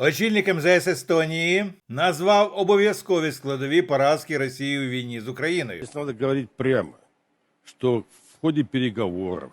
Очільник МЗС Естонії назвав обов'язкові складові поразки Росії у війні з Україною. Здесь надо говорить прямо, что в ходе переговоров,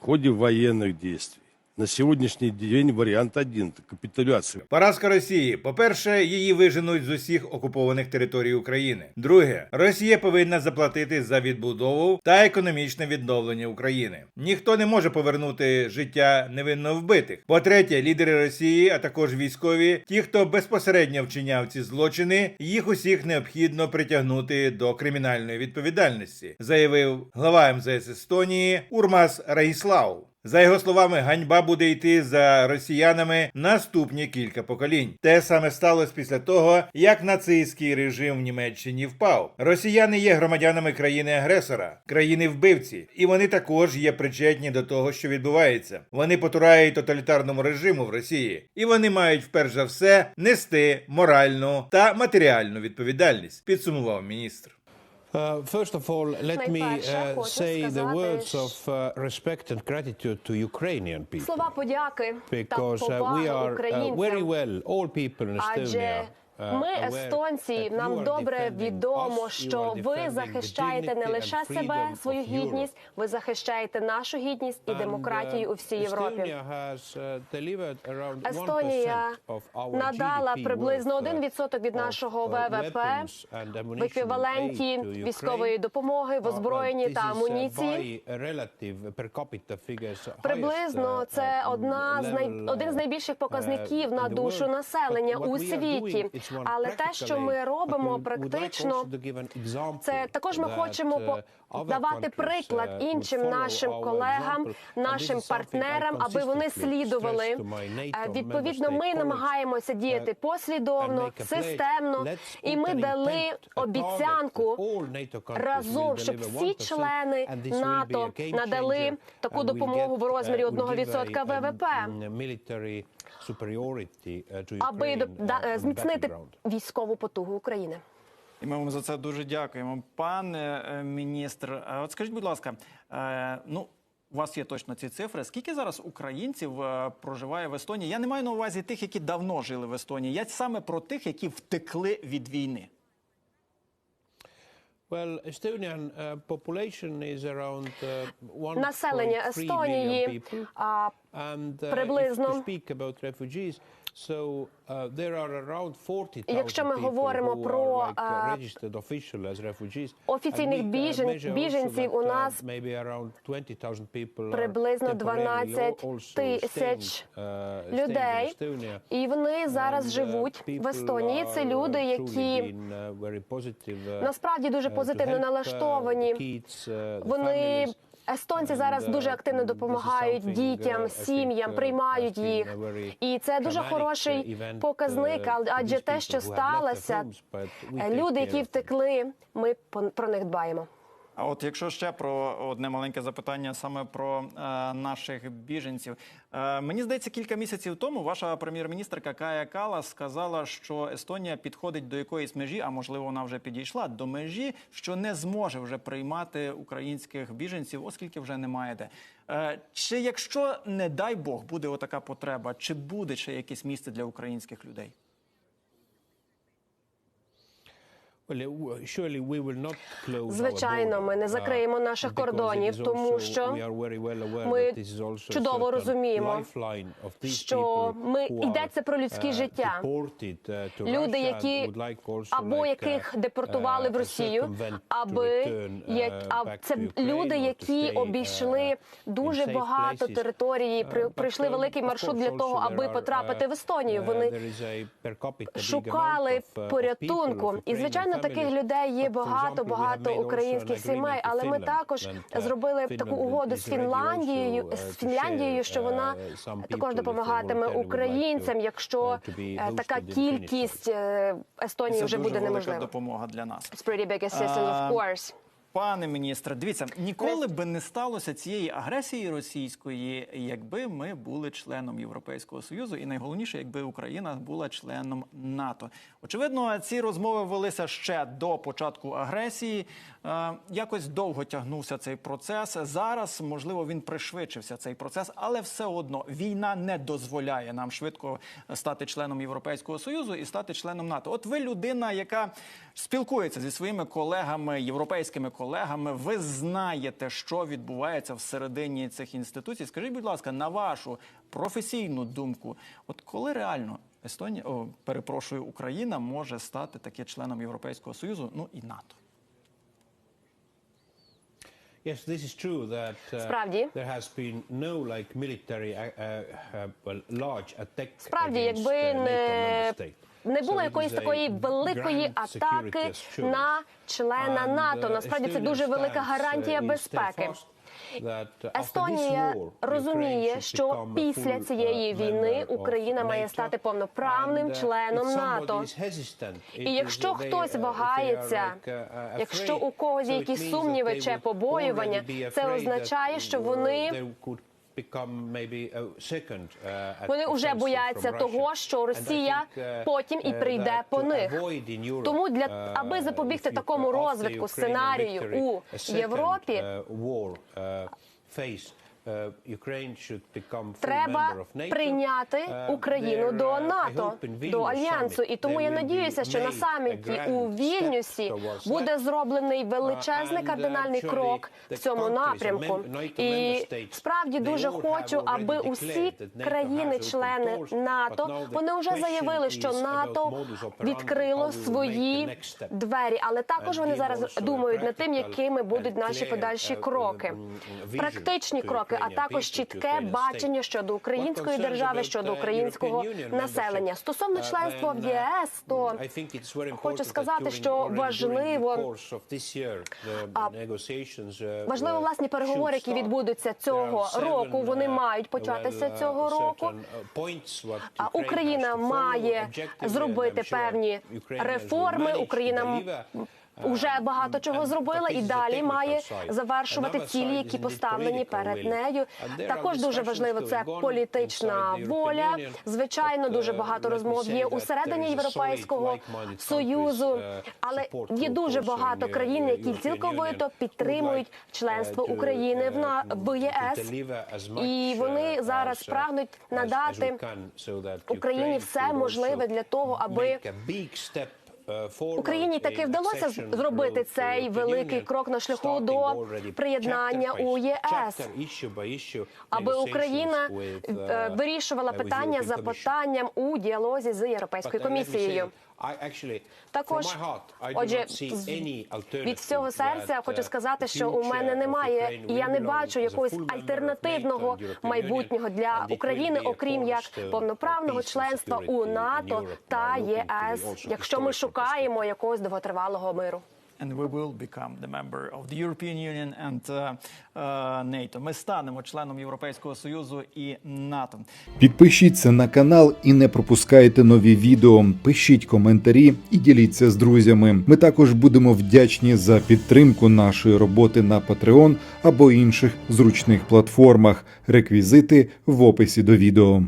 в ходе военных действий на сегодняшний день вариант один – это капитуляция. Поразка Росії. По-перше, її виженуть з усіх окупованих територій України. Друге, Росія повинна заплатити за відбудову та економічне відновлення України. Ніхто не може повернути життя невинно вбитих. По-третє, лідери Росії, а також військові, ті, хто безпосередньо вчиняв ці злочини, їх усіх необхідно притягнути до кримінальної відповідальності, заявив глава МЗС Естонії Урмас Раїслав. За його словами, ганьба буде йти за росіянами наступні кілька поколінь. Те саме сталося після того, як нацистський режим в Німеччині впав. Росіяни є громадянами країни-агресора, країни-вбивці, і вони також є причетні до того, що відбувається. Вони потурають тоталітарному режиму в Росії, і вони мають вперше за все нести моральну та матеріальну відповідальність. Підсумував міністр. Uh, first of all, let me Найперше, uh, хочу say the сказати, words of uh, respect and gratitude to Ukrainian people. Слова подяки та Because uh, we поваги are uh, українцям. very well, all people in Адже Estonia. Uh, ми, естонці, нам добре відомо, що ви захищаєте не лише себе, свою гідність, ви захищаєте нашу гідність і uh, демократію у всій Європі. Uh, Естонія 1% of our надала приблизно worth, uh, 1% від нашого uh, ВВП в еквіваленті військової допомоги в озброєнні та амуніції. Приблизно це одна з най... один з найбільших показників на душу населення у світі. Але те, що ми робимо практично, це також ми хочемо по- давати приклад іншим нашим колегам, нашим партнерам, аби вони слідували. Е, Відповідно, ми намагаємося діяти послідовно, системно, і ми дали обіцянку разом, щоб всі члени НАТО надали таку допомогу в розмірі 1% ВВП. Аби до- е, зміцнити військову потугу України. І ми вам за це дуже дякуємо, пане е, міністр. От скажіть, будь ласка, е, ну. У вас є точно ці цифри. Скільки зараз українців е, проживає в Естонії? Я не маю на увазі тих, які давно жили в Естонії. Я саме про тих, які втекли від війни. Well, Estonian uh, population is around uh, 1.3 Населення Естонії uh, приблизно. if to speak about refugees, so uh, there are around 40,000 Якщо ми говоримо про, uh, офіційних uh, біженців that, у uh, нас maybe around 20,000 people are приблизно temporarily 12 also тисяч uh, людей, і вони зараз uh, живуть в Естонії. Це люди, uh, які uh, uh, насправді дуже uh, to позитивно uh, налаштовані. uh, Вони естонці зараз uh, дуже активно допомагають дітям, сім'ям, приймають їх. І це дуже хороший показник. Адже те, що сталося, е, люди, які втекли, ми про них дбаємо. А от якщо ще про одне маленьке запитання саме про е, наших біженців, е, мені здається, кілька місяців тому ваша прем'єр-міністрка Кая Калас сказала, що Естонія підходить до якоїсь межі, а можливо, вона вже підійшла до межі, що не зможе вже приймати українських біженців, оскільки вже не маєте. Е, чи якщо не дай Бог буде отака потреба, чи буде ще якесь місце для українських людей? Well, uh, surely we will not close our Звичайно, ми не закриємо uh, наших кордонів, тому що ми чудово розуміємо, що ми- йдеться про людське uh, життя. uh, Люди, які або яких uh, депортували в uh, Росію, аби uh, а це люди, які uh, обійшли дуже багато території, при- Uh, but, пройшли um, великий маршрут для того, аби потрапити uh, в Естонію. uh, Вони шукали uh, порятунку. І звичайно, Ukrainian таких людей є багато багато українських сімей. Але ми також uh, зробили таку угоду з uh, з Фінляндією, що вона uh, також допомагатиме українцям, якщо uh, е, така кількість е, Естонії Це вже дуже буде велика неможлива. допомога для нас. It's pretty big assistance, of course. Пане міністре, дивіться, ніколи би не сталося цієї агресії російської, якби ми були членом Європейського союзу, і найголовніше, якби Україна була членом НАТО. Очевидно, ці розмови велися ще до початку агресії. Е, Якось довго тягнувся цей процес. Зараз, можливо, він пришвидшився цей процес, але все одно війна не дозволяє нам швидко стати членом Європейського союзу і стати членом НАТО. От ви людина, яка спілкується зі своїми колегами, європейськими колегами. Ви знаєте, що відбувається всередині цих інституцій. Скажіть, будь ласка, на вашу професійну думку, от коли реально Естонія, о, перепрошую, Україна може стати таки членом Європейського союзу, ну і НАТО. Yes, this is true that uh, Справді. there has been no like military uh, uh, large attack Справді, against, якби uh, NATO не, member state. Не було якоїсь такої великої атаки на члена НАТО. uh, Насправді це дуже велика гарантія uh, безпеки. uh, Естонія розуміє, що після uh, цієї війни Україна має стати повноправним uh, членом НАТО. І якщо хтось uh, вагається, uh, uh, якщо у когось якісь сумніви чи побоювання, це означає, що uh, вони uh, Вони вже бояться того, що Росія uh, потім і uh, прийде по них. Тому для uh, аби запобігти такому розвитку сценарію у Європі, uh, uh, uh, треба прийняти Uh, Україну до uh, НАТО, до альянсу. І тому я надіюся, що на саміті у Вільнюсі буде зроблений величезний кардинальний крок в цьому напрямку. І справді дуже хочу, аби усі країни-члени НАТО вони вже заявили, що НАТО відкрило свої двері, але також вони зараз думають над тим, якими будуть наші подальші uh, кроки. um, Практичні to кроки, а також чітке бачення щодо української держави, щодо uh, українського населення. Стосовно uh, членства в uh, ЄС, то хочу сказати, що важливо uh, Важливо, uh, власні переговори, які відбудуться цього року. Вони uh, мають початися uh, цього року. uh, Україна має зробити певні реформи. Україна uh, багато чого зробила і далі має завершувати цілі, які поставлені перед нею. Також дуже важливо це політична воля. Звичайно, дуже uh, багато розмов є усередині Європейського союзу, uh, але є дуже багато uh, країн, які цілковито підтримують членство uh, України в на uh, в ЄС. І вони uh, зараз uh, прагнуть надати Україні все можливе для того, аби uh, Україні таки вдалося зробити цей великий крок на шляху до приєднання у ЄС. аби Україна е, uh, вирішувала питання за питанням у діалозі з Європейською uh, комісією. Також, отже, від всього серця хочу uh, сказати, що у мене немає, і я не бачу якогось альтернативного майбутнього для України, окрім як повноправного членства у НАТО та ЄС, якщо ми historical шукаємо якогось довготривалого миру. And we will become the member of the European Union and uh, uh, NATO. Ми станемо членом Європейського Союзу і НАТО. Підпишіться на канал і не пропускайте нові відео. Пишіть коментарі і діліться з друзями. Ми також будемо вдячні за підтримку нашої роботи на Patreon або інших зручних платформах. Реквізити в описі до відео.